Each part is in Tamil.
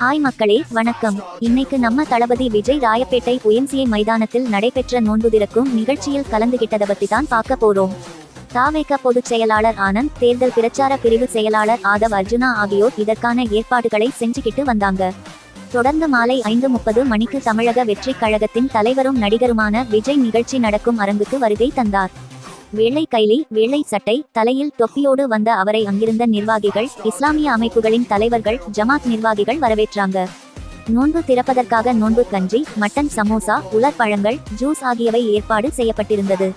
ஹாய் மக்களே வணக்கம். இன்னைக்கு நம்ம தளபதி விஜய் ராயப்பேட்டை ஒயம்சிஐ மைதானத்தில் நடைபெற்ற நோன்பு திறக்கும் நிகழ்ச்சியில் கலந்துகிட்டதை பத்தி தான் பார்க்க போறோம். தாவேக பொதுச் செயலாளர் ஆனந்த் தேர்தல் பிரச்சார பிரிவு செயலாளர் ஆதவ் அர்ஜுனா ஆகியோர் இதற்கான ஏற்பாடுகளை செஞ்சுக்கிட்டு வந்தாங்க. தொடர்ந்து மாலை ஐந்து முப்பது மணிக்கு தமிழக வெற்றிக் கழகத்தின் தலைவரும் நடிகருமான விஜய் நிகழ்ச்சி நடக்கும் அரங்குக்கு வருகை தந்தார். வெள்ளை கைலி வேளை சட்டை தலையில் தொப்பியோடு வந்த அவரை அங்கிருந்த நிர்வாகிகள் இஸ்லாமிய அமைப்புகளின் தலைவர்கள் ஜமாத் நிர்வாகிகள் வரவேற்றாங்க. நோன்பு திறப்பதற்காக நோன்பு கஞ்சி மட்டன் சமோசா உலர் பழங்கள் ஜூஸ் ஆகியவை ஏற்பாடு செய்யப்பட்டிருந்தது.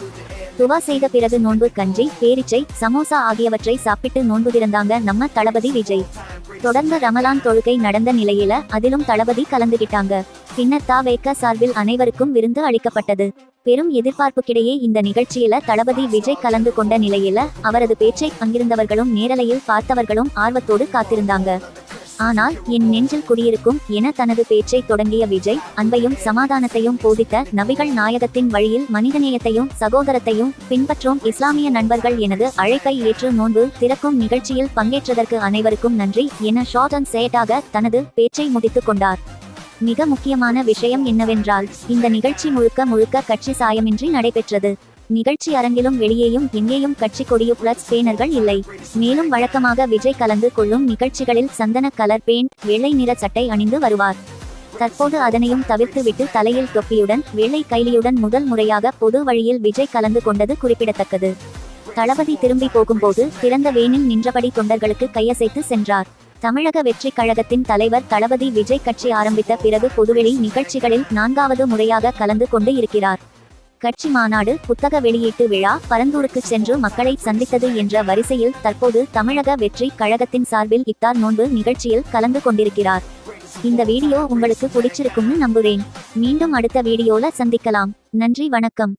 துவா செய்த பிறகு நோன்பு கஞ்சி பேரிச்சை சமோசா ஆகியவற்றை சாப்பிட்டு நோன்பு திறந்தாங்க நம்ம தளபதி விஜய். தொடர்ந்து ரமலான் தொழுகை நடந்த நிலையில அதிலும் தளபதி கலந்துகிட்டாங்க. பின்னர் தாவேக்க சார்பில் அனைவருக்கும் விருந்து அளிக்கப்பட்டது. பெரும் எதிர்பார்ப்புக்கிடையே இந்த நிகழ்ச்சியில தளபதி விஜய் கலந்து கொண்ட நிலையில அவரது பேச்சை அங்கிருந்தவர்களும் நேரலையில் பார்த்தவர்களும் ஆர்வத்தோடு காத்திருந்தாங்க. ஆனால் என் நெஞ்சில் குடியிருக்கும் என தனது பேச்சை தொடங்கிய விஜய் அன்பையும் சமாதானத்தையும் போதித்த நபிகள் நாயகத்தின் வழியில் மனிதநேயத்தையும் சகோதரத்தையும் பின்பற்றும். இஸ்லாமிய நண்பர்கள் எனது அழைப்பை ஏற்று நோன்பு திறக்கும் நிகழ்ச்சியில் பங்கேற்றதற்கு அனைவருக்கும் நன்றி என ஷார்ட் அண்ட் சேட்டாக தனது பேச்சை முடித்துக் கொண்டார். மிக முக்கியமான விஷயம் என்னவென்றால் இந்த நிகழ்ச்சி முழுக்க முழுக்க கட்சி சாயமின்றி நடைபெற்றது. நிகழ்ச்சி அரங்கிலும் வெளியேயும் எங்கேயும் கட்சி கொடியு பிளஸ் பேனர்கள் இல்லை. மேலும் வழக்கமாக விஜய் கலந்து கொள்ளும் நிகழ்ச்சிகளில் சந்தன கலர் பெயிண்ட் வெள்ளை நிற சட்டை அணிந்து வருவார். தற்போது அதனையும் தவிர்த்துவிட்டு தலையில் தொப்பியுடன் வெள்ளை கைலியுடன் முதல் முறையாக பொது வழியில் விஜய் கலந்து கொண்டது குறிப்பிடத்தக்கது. தளபதி திரும்பி போகும்போது திறந்த வேனில் நின்றபடி தொண்டர்களுக்கு கையசைத்து சென்றார். தமிழக வெற்றிக் கழகத்தின் தலைவர் தளபதி விஜய் கட்சி ஆரம்பித்த பிறகு பொதுவெளி நிகழ்ச்சிகளில் நான்காவது முறையாக கலந்து கொண்டு இருக்கிறார். கட்சி மாநாடு புத்தக வெளியீட்டு விழா பரந்தூருக்கு சென்று மக்களை சந்தித்தது என்ற வரிசையில் தற்போது தமிழக வெற்றி கழகத்தின் சார்பில் இப்தார் நோன்பு நிகழ்ச்சியில் கலந்து கொண்டிருக்கிறார். இந்த வீடியோ உங்களுக்கு பிடிச்சிருக்கும்னு நம்புறேன். மீண்டும் அடுத்த வீடியோல சந்திக்கலாம். நன்றி வணக்கம்.